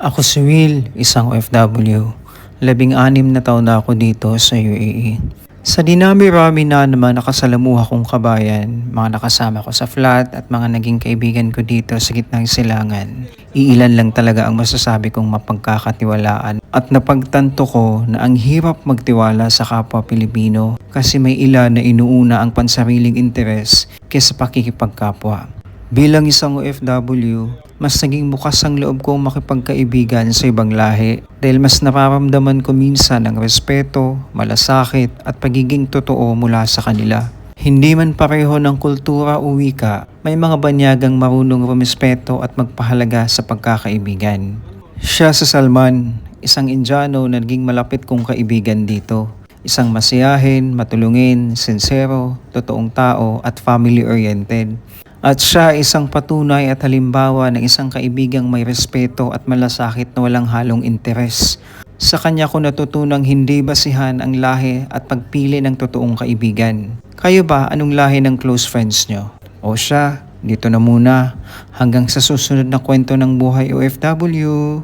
Ako si Will, isang OFW. Labing anim na taon na ako dito sa UAE. Sa dinami-rami na naman nakasalamuha kong kabayan, mga nakasama ko sa flat at mga naging kaibigan ko dito sa gitnang silangan, iilan lang talaga ang masasabi kong mapagkakatiwalaan at napagtanto ko na ang hirap magtiwala sa kapwa Pilipino kasi may ilan na inuuna ang pansariling interes kaysa pakikipagkapwa. Bilang isang OFW, mas naging bukas ang loob kong makipagkaibigan sa ibang lahi dahil mas nararamdaman ko minsan ang respeto, malasakit at pagiging totoo mula sa kanila. Hindi man pareho ng kultura o wika, may mga banyagang marunong rumespeto at magpahalaga sa pagkakaibigan. Siya sa Salman, isang Indiano na naging malapit kong kaibigan dito. Isang masiyahin, matulungin, sincero, totoong tao at family-oriented. At siya isang patunay at halimbawa ng isang kaibigang may respeto at malasakit na walang halong interes. Sa kanya ko natutunang hindi basihan ang lahi at pagpili ng totoong kaibigan. Kayo ba, anong lahi ng close friends nyo? O siya, dito na muna. Hanggang sa susunod na kwento ng buhay OFW.